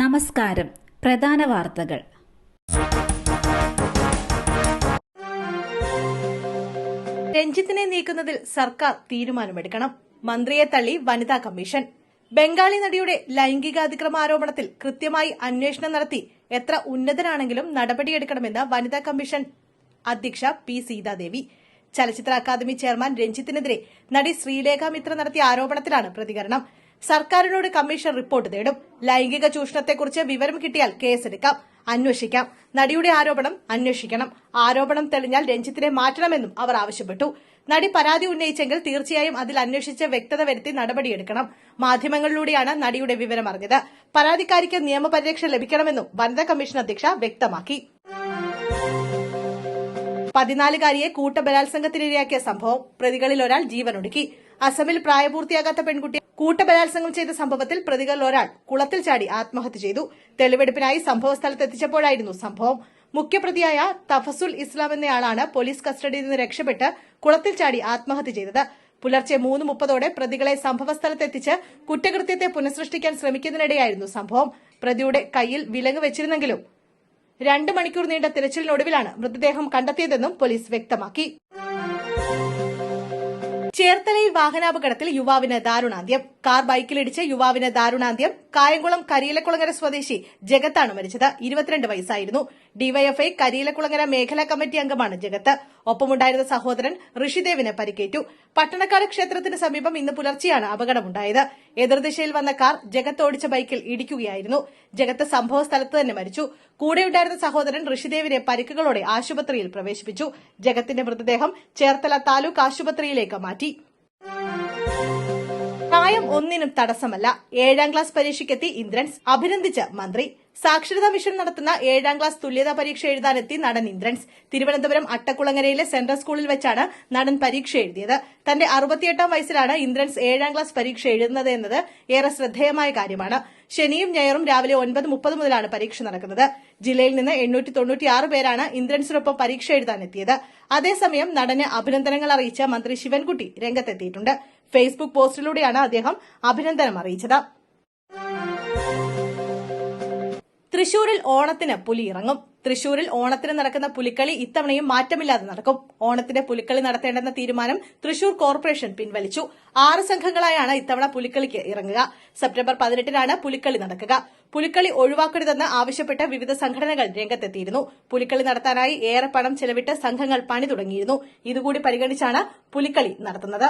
നമസ്കാരം. പ്രധാന വാർത്തകൾ. രഞ്ജിത്തിനെ നീക്കുന്നതിൽ സർക്കാർ തീരുമാനമെടുക്കണം. മന്ത്രിയെ തള്ളി വനിതാ കമ്മീഷൻ. ബംഗാളി നടിയുടെ ലൈംഗികാതിക്രമ ആരോപണത്തിൽ കൃത്യമായി അന്വേഷണം നടത്തി എത്ര ഉന്നതനാണെങ്കിലും നടപടിയെടുക്കണമെന്ന് വനിതാ കമ്മീഷൻ അധ്യക്ഷ പി സീതാദേവി. ചലച്ചിത്ര അക്കാദമി ചെയർമാൻ രഞ്ജിത്തിനെതിരെ നടി ശ്രീലേഖ മിത്ര നടത്തിയ ആരോപണത്തിലാണ് പ്രതികരണം. സർക്കാരിനോട് കമ്മീഷൻ റിപ്പോർട്ട് തേടും. ലൈംഗിക ചൂഷണത്തെക്കുറിച്ച് വിവരം കിട്ടിയാൽ കേസെടുക്കാം. അന്വേഷിക്കാം. നടിയുടെ ആരോപണം അന്വേഷിക്കണം. ആരോപണം തെളിഞ്ഞാൽ രഞ്ജിത്തിനെ മാറ്റണമെന്നും അവർ ആവശ്യപ്പെട്ടു. നടി പരാതി ഉന്നയിച്ചെങ്കിൽ തീർച്ചയായും അതിൽ അന്വേഷിച്ച് വ്യക്തത വരുത്തി നടപടിയെടുക്കണം. മാധ്യമങ്ങളിലൂടെയാണ് നടിയുടെ വിവരം അറിഞ്ഞത്. പരാതിക്കാരിക്ക് നിയമപരിരക്ഷ ലഭിക്കണമെന്നും വനിതാ കമ്മീഷൻ അധ്യക്ഷ വ്യക്തമാക്കി. പതിനാലുകാരിയെ കൂട്ടബലാത്സംഗത്തിനിരയാക്കിയ സംഭവം പ്രതികളിൽ ഒരാൾ ജീവനൊടുക്കി. അസമിൽ പ്രായപൂർത്തിയാകാത്ത പെൺകുട്ടി കൂട്ടബലാത്സംഗം ചെയ്ത സംഭവത്തിൽ പ്രതികളിൽ ഒരാൾ കുളത്തിൽ ചാടി ആത്മഹത്യ ചെയ്തു. തെളിവെടുപ്പിനായി സംഭവസ്ഥലത്തെത്തിച്ചപ്പോഴായിരുന്നു സംഭവം. മുഖ്യപ്രതിയായ തഫസുൽ ഇസ്ലാം എന്നയാളാണ് പോലീസ് കസ്റ്റഡിയിൽ നിന്ന് രക്ഷപ്പെട്ട് കുളത്തിൽ ചാടി ആത്മഹത്യ ചെയ്തത്. പുലർച്ചെ മൂന്ന് മുപ്പതോടെ പ്രതികളെ സംഭവസ്ഥലത്തെത്തിച്ച് കുറ്റകൃത്യത്തെ പുനഃസൃഷ്ടിക്കാൻ ശ്രമിക്കുന്നതിനിടെയായിരുന്നു സംഭവം. പ്രതിയുടെ കയ്യിൽ വിലങ്ങ് വെച്ചിരുന്നെങ്കിലും രണ്ട് മണിക്കൂർ നീണ്ട തിരച്ചിലിനൊടുവിലാണ് മൃതദേഹം കണ്ടെത്തിയതെന്നും പോലീസ് വ്യക്തമാക്കി. ചേർത്തലയിൽ വാഹനാപകടത്തിൽ യുവാവിന് ദാരുണാന്ത്യം. കാർ ബൈക്കിലിടിച്ച് യുവാവിന് ദാരുണാന്ത്യം. കായംകുളം കരിയിലക്കുളങ്ങര സ്വദേശി ജഗത്താണ് മരിച്ചത്. ഇരുപത്തിരണ്ട് വയസ്സായിരുന്നു. ഡിവൈഎഫ്ഐ കരിയിലക്കുളങ്ങര മേഖലാ കമ്മിറ്റി അംഗമാണ് ജഗത്ത്. ഒപ്പമുണ്ടായിരുന്ന സഹോദരൻ ഋഷിദേവിന് പരിക്കേറ്റു. പട്ടണക്കാട് ക്ഷേത്രത്തിന് സമീപം ഇന്ന് പുലർച്ചെയാണ് അപകടമുണ്ടായത്. എതിർദിശയിൽ വന്ന കാർ ജഗത്ത് ഓടിച്ച ബൈക്കിൽ ഇടിക്കുകയായിരുന്നു. ജഗത്ത് സംഭവ സ്ഥലത്ത് തന്നെ മരിച്ചു. കൂടെയുണ്ടായിരുന്ന സഹോദരൻ ഋഷിദേവിനെ പരിക്കുകളോടെ ആശുപത്രിയിൽ പ്രവേശിപ്പിച്ചു. ജഗത്തിന്റെ മൃതദേഹം ചേർത്തല താലൂക്ക് ആശുപത്രിയിലേക്ക് മാറ്റി. പ്രായം ഒന്നിനും തടസ്സമല്ല. ഏഴാം ക്ലാസ് പരീക്ഷയ്ക്കെത്തി ഇന്ദ്രൻസ്. അഭിനന്ദിച്ച് മന്ത്രി. സാക്ഷരതാ മിഷൻ നടത്തുന്ന ഏഴാം ക്ലാസ് തുല്യതാ പരീക്ഷ എഴുതാനെത്തി നടൻ ഇന്ദ്രൻസ്. തിരുവനന്തപുരം അട്ടക്കുളങ്ങരയിലെ സെൻട്രൽ സ്കൂളിൽ വെച്ചാണ് നടൻ പരീക്ഷ എഴുതിയത്. തന്റെ അറുപത്തിയെട്ടാം വയസ്സിലാണ് ഇന്ദ്രൻസ് ഏഴാം ക്ലാസ് പരീക്ഷ എഴുതുന്നത് എന്നത് ഏറെ ശ്രദ്ധേയമായ കാര്യമാണ്. ശനിയും ഞായറും രാവിലെ ഒൻപത് മുപ്പത് മുതലാണ് പരീക്ഷ നടക്കുന്നത്. ജില്ലയിൽ നിന്ന് എണ്ണൂറ്റി തൊണ്ണൂറ്റിയാറ് പേരാണ് ഇന്ദ്രൻസിനൊപ്പം പരീക്ഷ എഴുതാനെത്തിയത്. അതേസമയം നടന് അഭിനന്ദനങ്ങൾ അറിയിച്ച മന്ത്രി ശിവൻകുട്ടി രംഗത്തെത്തിയിട്ടുണ്ട്. ഫേസ്ബുക്ക് പോസ്റ്റിലൂടെയാണ് അദ്ദേഹം അഭിനന്ദനം അറിയിച്ചത്. തൃശൂരിൽ ഓണത്തിന് പുലി ഇറങ്ങും. തൃശൂരിൽ ഓണത്തിന് നടക്കുന്ന പുലിക്കളി ഇത്തവണയും മാറ്റമില്ലാതെ നടക്കും. ഓണത്തിന്റെ പുലിക്കളി നടത്തേണ്ടെന്ന തീരുമാനം തൃശൂർ കോർപ്പറേഷൻ പിൻവലിച്ചു. ആറ് സംഘങ്ങളായാണ് ഇത്തവണ പുലിക്കളിക്ക് ഇറങ്ങുക. സെപ്റ്റംബർ പതിനെട്ടിനാണ് പുലിക്കളി നടക്കുക. പുലിക്കളി ഒഴിവാക്കരുതെന്ന് ആവശ്യപ്പെട്ട് വിവിധ സംഘടനകൾ രംഗത്തെത്തിയിരുന്നു. പുലിക്കളി നടത്താനായി ഏറെ പണം ചെലവിട്ട് സംഘങ്ങൾ പണി തുടങ്ങിയിരുന്നു. ഇതുകൂടി പരിഗണിച്ചാണ് പുലിക്കളി നടത്തുന്നത്.